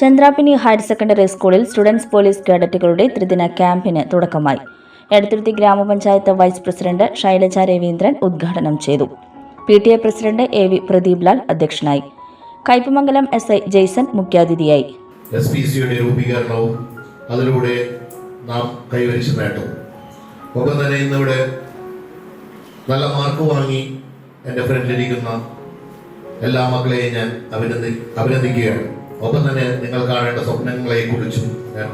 Chandrapini higher secondary സ്കൂളിൽ students police കേഡറ്റുകളുടെ ത്രിദിന ക്യാമ്പിന് തുടക്കമായി. എടത്തുരുത്തി ഗ്രാമപഞ്ചായത്ത് വൈസ് പ്രസിഡന്റ് ശൈലജ രവീന്ദ്രൻ ഉദ്ഘാടനം ചെയ്തു. P T A president A V Pradeep Lal അധ്യക്ഷനായി. കയ്പമംഗലം എസ് ഐ ജെയ്സൺ മുഖ്യാതിഥിയായി. എസ് പി സിയുടെ രൂപീകരണവും അതിലൂടെ നാം കൈവരിച്ച നേട്ടവും. ഒപ്പം തന്നെ നല്ല മാർക്ക് വാങ്ങി എന്റെ ഫ്രണ്ടിലിരിക്കുന്ന എല്ലാ മക്കളെയും ഞാൻ അഭിനന്ദി അഭിനന്ദിക്കുകയാണ്. ഒപ്പം തന്നെ നിങ്ങൾ കാണേണ്ട സ്വപ്നങ്ങളെ കുറിച്ചും ഞാൻ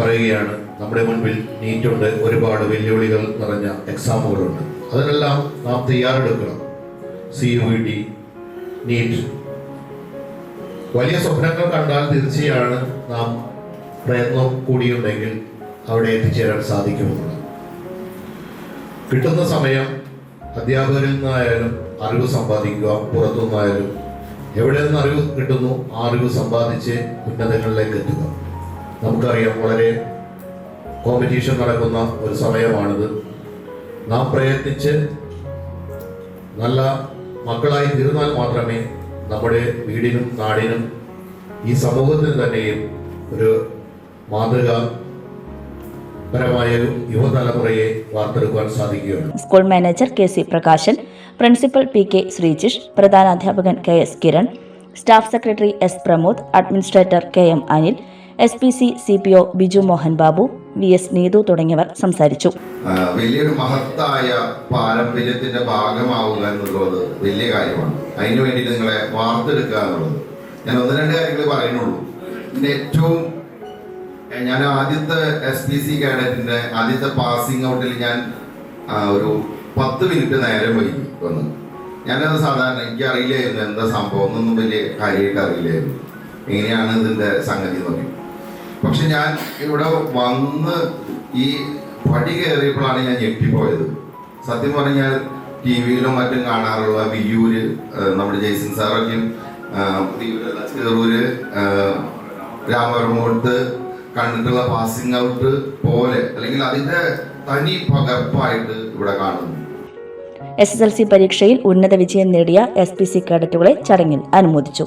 പറയുകയാണ്. നമ്മുടെ മുൻപിൽ നീറ്റുണ്ട്. ഒരുപാട് വെല്ലുവിളികൾ നിറഞ്ഞ എക്സാമുകളുണ്ട് അതിനെല്ലാം നാം തയ്യാറെടുക്കണം. സി യു ടി നീറ്റ് വലിയ സ്വപ്നങ്ങൾ കണ്ടാൽ തീർച്ചയാണ് നാം പ്രയത്നം കൂടിയുണ്ടെങ്കിൽ അവിടെ എത്തിച്ചേരാൻ സാധിക്കുമെന്നുള്ളത് കിട്ടുന്ന സമയം അധ്യാപകരിൽ നിന്നായാലും അറിവ് സമ്പാദിക്കുക പുറത്തു നിന്നായാലും എവിടെ നിന്ന് അറിവ് കിട്ടുന്നു ആ അറിവ് സമ്പാദിച്ച് ഉന്നതങ്ങളിലേക്ക് എത്തുക നമുക്കറിയാം വളരെ കോമ്പറ്റീഷൻ നടക്കുന്ന ഒരു സമയമാണിത്. നാം പ്രയത്നിച്ച് നല്ല മക്കളായി തീർന്നാൽ മാത്രമേ നമ്മുടെ വീടിനും നാടിനും ഈ സമൂഹത്തിന് തന്നെയും ഒരു മാതൃക പരമായ യുവതലമുറയെ വാർത്തെടുക്കുവാൻ സാധിക്കുകയാണ് school manager K C Prakashan principal P K Sreejish പ്രധാനാധ്യാപകൻ K S Kiran staff secretary S Pramod administrator K M Anil S P C C P O Biju Mohan Babu V S Neethu തുടങ്ങിയവർ സംസാരിച്ചു. വലിയൊരു മഹത്തായ പാരമ്പര്യത്തിന്റെ ഭാഗമാവുക എന്നുള്ളത് വലിയ കാര്യമാണ്. അതിനു വേണ്ടി നിങ്ങളെ വാർത്തെടുക്കുക എന്നുള്ളത്. ഞാൻ ഒന്ന് രണ്ട് കാര്യങ്ങൾ പറയുന്നുള്ളൂ. ഇതിന്റെ ഏറ്റവും ഞാൻ ആദ്യത്തെ എസ് പി സി കാഡറ്റിന്റെ ആദ്യത്തെ പാസിംഗ് ഔട്ടിൽ ഞാൻ ഒരു പത്ത് മിനിറ്റ് നേരം വൈകി വന്നു. ഞാനത് സാധാരണ എനിക്ക് അറിയില്ലായിരുന്നു എന്താ സംഭവം എന്നൊന്നും വലിയ കാര്യമായിട്ട് അറിയില്ലായിരുന്നു. എങ്ങനെയാണ് ഇതിന്റെ സംഗതി എന്ന് പറയും പക്ഷെ ഞാൻ ഇവിടെ വന്ന് ഈ പടി കയറിയപ്പോഴാണ് ഞാൻ ഞെട്ടിപ്പോയത്. സത്യം പറഞ്ഞാൽ ടി വിയിലും മറ്റും കാണാറുള്ള വിയ്യൂര് നമ്മുടെ ജയ്സൺ സാറൊക്കെയും ആ, രാമവർമ്മോട്ട് കണ്ടിട്ടുള്ള പാസിംഗ് ഔട്ട് പോലെ അല്ലെങ്കിൽ അതിന്റെ തനി പകർപ്പായിട്ട് ഇവിടെ കാണുന്നു. എസ് എസ് എൽ സി പരീക്ഷയിൽ ഉന്നത വിജയം നേടിയ എസ് പി സി കേഡറ്റുകളെ ചടങ്ങിൽ അനുമോദിച്ചു.